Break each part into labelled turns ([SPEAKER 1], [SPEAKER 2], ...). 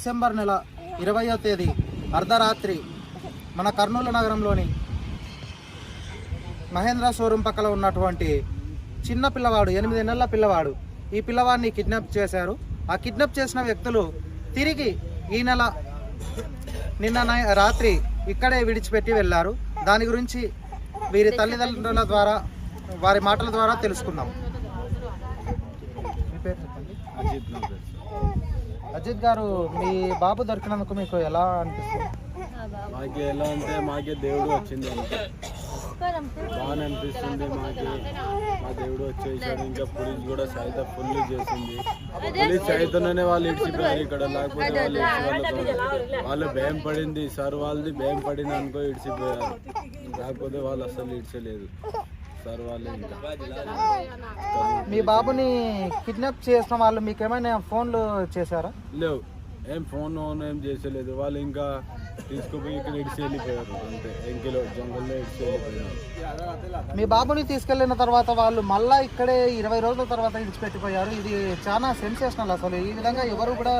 [SPEAKER 1] December నెల ఇరవయో తేదీ అర్ధరాత్రి మన కర్నూలు నగరంలోని మహేంద్ర షోరూమ్ పక్కన ఉన్నటువంటి చిన్న పిల్లవాడు ఎనిమిది నెలల పిల్లవాడు ఈ పిల్లవాడిని కిడ్నాప్ చేశారు. ఆ కిడ్నాప్ చేసిన వ్యక్తులు తిరిగి ఈ నెల నిన్న నై- రాత్రి ఇక్కడే విడిచిపెట్టి వెళ్ళారు. దాని గురించి వీరి తల్లిదండ్రుల ద్వారా వారి మాటల ద్వారా తెలుసుకుందాం. చెప్పండి.
[SPEAKER 2] అజిత్
[SPEAKER 1] గారు మీ బాబు దొరికినందుకు మీకు ఎలా అనిపిస్తుంది?
[SPEAKER 2] మాకు ఎలా అంటే మాకే దేవుడు వచ్చింది అంతే. బాగానే అనిపిస్తుంది మాకి. మా దేవుడు వచ్చేసాడు ఇంకా పోలీస్ కూడా సైత ఫుల్ చేసింది. పోలీస్ సహాయతలోనే వాళ్ళు ఇడిచిపోయారు ఇక్కడ లేకపోతే వాళ్ళు ఇడిచి వాళ్ళు భయం పడింది సార్ వాళ్ళది భయం పడింది అనుకో ఇడిచిపోయారు. లేకపోతే వాళ్ళు అసలు ఇడిచలేదు.
[SPEAKER 1] మీ బాబుని కిడ్నాప్ చేసిన వాళ్ళు మీకు ఏమైనా ఫోన్లు చేశారా?
[SPEAKER 2] లేవు. ఏం ఫోన్ ఏం చేసలేదు. వాళ్ళు ఇంకా తీసుకుపోయి ఇక్కడ ఇడిచి వెళ్ళిపోయారు అంతే. ఎంకిలో జంగల్లో ఇడిచి వెళ్ళిపోయారు
[SPEAKER 1] మీ బాబుని తీసుకెళ్ళిన తర్వాత వాళ్ళు మళ్ళా ఇక్కడే ఇరవై రోజుల తర్వాత విడిచిపెట్టిపోయారు ఇది చాలా సెన్సేషనల్ అసలు. ఈ విధంగా ఎవరు కూడా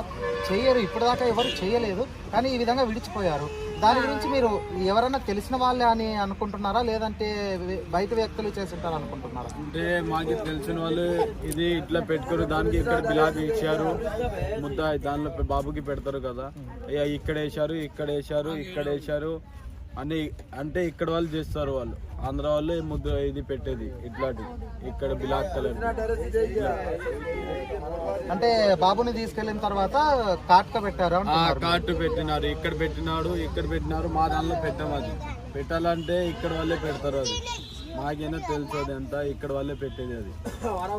[SPEAKER 1] చేయరు. ఇప్పటిదాకా ఎవరు చేయలేదు. కానీ ఈ విధంగా విడిచిపోయారు. దాని గురించి మీరు ఎవరైనా తెలిసిన వాళ్ళే అని అనుకుంటున్నారా? లేదంటే బయట వ్యక్తులు చేస్తుంటారు అనుకుంటున్నారా?
[SPEAKER 2] అంటే మాకు తెలిసిన వాళ్ళు ఇది ఇట్లా పెట్టుకోరు దానికి ఇక్కడ బిలాకి ఇచ్చారు ముద్ద దానిలో బాబుకి పెడతారు కదా. అయ్యా ఇక్కడ వేశారు ఇక్కడ వేశారు ఇక్కడ వేశారు అని అంటే ఇక్కడ వాళ్ళు చేస్తారు వాళ్ళు. ఆంధ్ర వాళ్ళు ముద్ర ఇది పెట్టేది ఇట్లాంటి ఇక్కడ బిలాక్ కలర్.
[SPEAKER 1] అంటే బాబుని తీసుకెళ్ళిన తర్వాత కాట్క పెట్టారు
[SPEAKER 2] కార్డు పెట్టినారు ఇక్కడ పెట్టినాడు ఇక్కడ పెట్టినారు మా దానిలో పెట్టాం అది. పెట్టాలంటే ఇక్కడ వాళ్ళే పెడతారు అది. మాకైనా తెలుసు అది ఎంత ఇక్కడ వాళ్ళే పెట్టేది అది.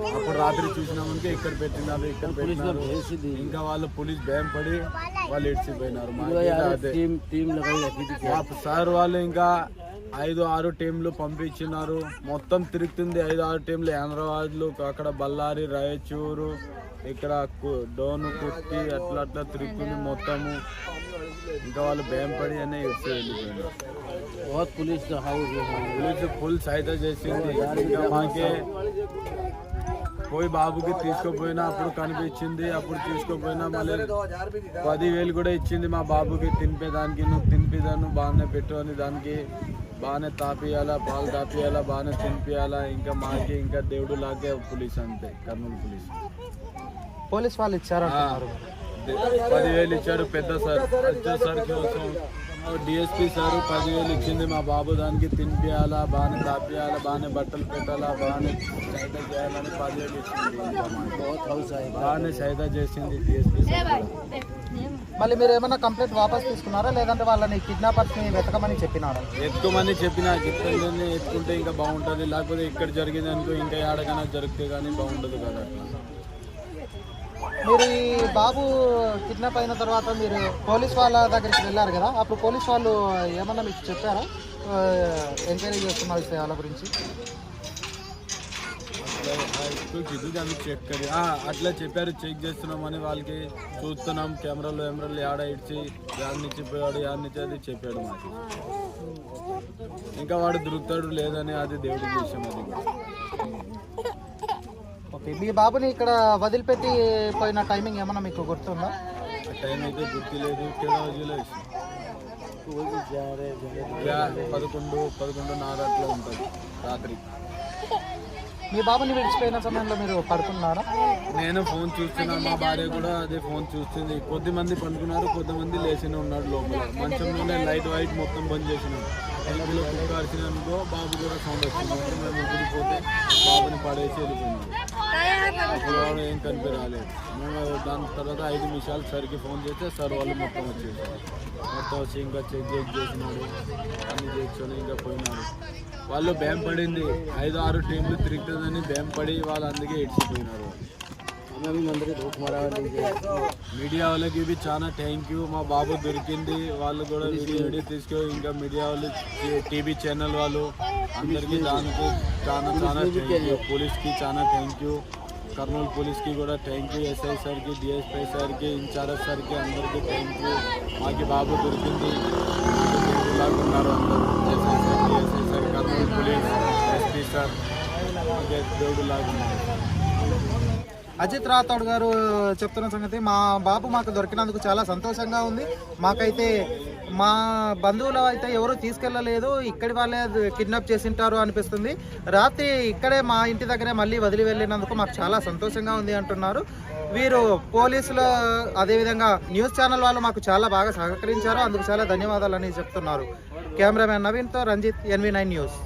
[SPEAKER 2] అప్పుడు రాత్రి చూసినామంటే ఇక్కడ పెట్టినారు ఇక్కడ పెట్టినారు. ఇంకా వాళ్ళు పోలీస్ భయం పడి వాళ్ళు ఇడిచిపోయినారు సార్ వాళ్ళు ఇంకా ఐదు ఆరు టీంలు పంపించినారు. మొత్తం తిరుగుతుంది ఐదు ఆరు టీంలు. హైదరాబాద్లు అక్కడ బళ్ళారి రాయచూరు ఇక్కడ డోను కుట్టి అట్లా అట్లా తిరుగుతుంది మొత్తము. ఇంకా వాళ్ళు భయపడి అనే వెళ్ళిపోయినారు. పోలీసు ఫుల్ సహాయత చేసింది. ఇంకా మాకే పోయి బాబుకి తీసుకుపోయినా అప్పుడు కనిపించింది అప్పుడు తీసుకుపోయినా మళ్ళీ పదివేలు కూడా ఇచ్చింది మా బాబుకి. తినిపేదానికి నువ్వు తినిపిదాను బాగానే పెట్టు అని దానికి బాగానే తాపియాలా పాలు తాపియాలా బాగానే తినిపియాలా ఇంకా మాకి ఇంకా దేవుడు లాగే పోలీస్ అంతే కర్నూలు పోలీస్.
[SPEAKER 1] పోలీస్ వాళ్ళు ఇచ్చారంటున్నారు.
[SPEAKER 2] పదివేలు ఇచ్చాడు పెద్ద సార్ వచ్చే సార్ కోసం. డిఎస్పీ సార్ పదివేలు ఇచ్చింది మా బాబు దానికి తినిపియాలా బాగానే తాపియాలా బాగానే బట్టలు పెట్టాలా బాగానే సైత చేయాలని పదివేలు ఇచ్చింది. బాగానే సైత చేసింది డిఎస్పీ సార్.
[SPEAKER 1] మళ్ళీ మీరు ఏమైనా కంప్లైంట్ వాపస్ తీసుకున్నారా? లేదంటే వాళ్ళని కిడ్నాపర్స్ని వెతకమని చెప్పినారా?
[SPEAKER 2] ఎత్తుకోమని చెప్పిన గిత్తల్ని ఎత్తుకుంటే ఇంకా బాగుంటుంది. లేకపోతే ఇక్కడ జరిగింది అనుకో ఇంకా ఏడకైనా జరిగితే కానీ బాగుంటుంది కదా.
[SPEAKER 1] మీరు ఈ బాబు కిడ్నాప్ అయిన తర్వాత మీరు పోలీస్ వాళ్ళ దగ్గరికి వెళ్ళారు కదా? అప్పుడు పోలీస్ వాళ్ళు ఏమన్నా మీకు చెప్పారా? ఎంక్వైరీ చేస్తున్నారు వాళ్ళ గురించి.
[SPEAKER 2] దాన్ని చెక్ కరి అట్లా చెప్పారు. చెక్ చేస్తున్నాం అని వాళ్ళకి చూస్తున్నాం. కెమెరాలు కెమెరాలు ఆడ ఇడ్చి యాడ్ నుంచి పోయాడు యాడ్ నుంచి అది చెప్పాడు మాకు. ఇంకా వాడు దొరుకుతాడు లేదని అది దేవుడి విషయం అది
[SPEAKER 1] ఓకే. మీ బాబుని ఇక్కడ వదిలిపెట్టి పోయిన టైమింగ్ ఏమన్నా మీకు గుర్తుందా?
[SPEAKER 2] టైం అయితే గుర్తు లేదు కేడవజీలో పదకొండు పదకొండున్నర అట్లా ఉంటుంది రాత్రి.
[SPEAKER 1] మీ బాబుని విడిచిపోయిన సమయంలో మీరు పడుకున్నారా?
[SPEAKER 2] నేను ఫోన్ చూస్తున్నా మా భార్య కూడా అదే ఫోన్ చూస్తుంది. కొద్ది మంది పండుకున్నారు కొద్దిమంది లేచినే ఉన్నాడు లోపల. మంచంలోనే లైట్ వైట్ మొత్తం బంద్ చేసినాం. ఎల్పీలో కుక్క అరిచిన అనుకో బాబు కూడా సౌండ్ వచ్చింది. మేము ముగ్గురు పోతే బాబుని పడేసి వెళ్ళిపోయినాం అప్పుడు ఏం కనిపి రాలేదు మేము దాని తర్వాత ఐదు నిమిషాలు సరికి ఫోన్ చేస్తే సార్ వాళ్ళు మొత్తం వచ్చేసారు. మొత్తం వచ్చి ఇంకా చెక్ చెక్ చేసినాడు అన్ని చేసుకొని ఇంకా పోయినాడు వాళ్ళు భయం పడింది ఐదు ఆరు టీంలు తిరుగుతుందని భయం పడి వాళ్ళు అందుకే ఇడిచిపోయినారు మీడియా వాళ్ళకి ఇవి చాలా థ్యాంక్ యూ మా బాబు దొరికింది. వాళ్ళు కూడా వీడియో వీడియో తీసుకొని ఇంకా మీడియా వాళ్ళు టీవీ ఛానల్ వాళ్ళు అందరికీ దానికి చాలా చాలా థ్యాంక్ యూ పోలీస్కి చాలా థ్యాంక్ యూ కర్నూలు పోలీస్కి కూడా థ్యాంక్ యూ ఎస్ఐ సార్కి డిఎస్పై సార్కి ఇన్ఛార్జ్ సార్కి అందరికీ థ్యాంక్ యూ మాకి బాబు దొరికింది ఇలాగ ఉన్నారు అందరూ SI sir DSI sir Kurnool police SP sir మాకే దేవుడు లాగా ఉన్నారు
[SPEAKER 1] అజిత్ రాథోడ్ గారు చెప్తున్న సంగతి మా బాబు మాకు దొరికినందుకు చాలా సంతోషంగా ఉంది. మాకైతే మా బంధువులు అయితే ఎవరు తీసుకెళ్ళలేదు ఇక్కడి వాళ్ళే కిడ్నాప్ చేసింటారు అనిపిస్తుంది. రాత్రి ఇక్కడే మా ఇంటి దగ్గరే మళ్ళీ వదిలి వెళ్ళినందుకు మాకు చాలా సంతోషంగా ఉంది అంటున్నారు. వీరు పోలీసులు అదేవిధంగా న్యూస్ ఛానల్ వాళ్ళు మాకు చాలా బాగా సహకరించారు. అందుకు చాలా ధన్యవాదాలు అని చెప్తున్నారు. కెమెరామ్యాన్ నవీన్తో రంజిత్ ఎన్వి నైన్ న్యూస్.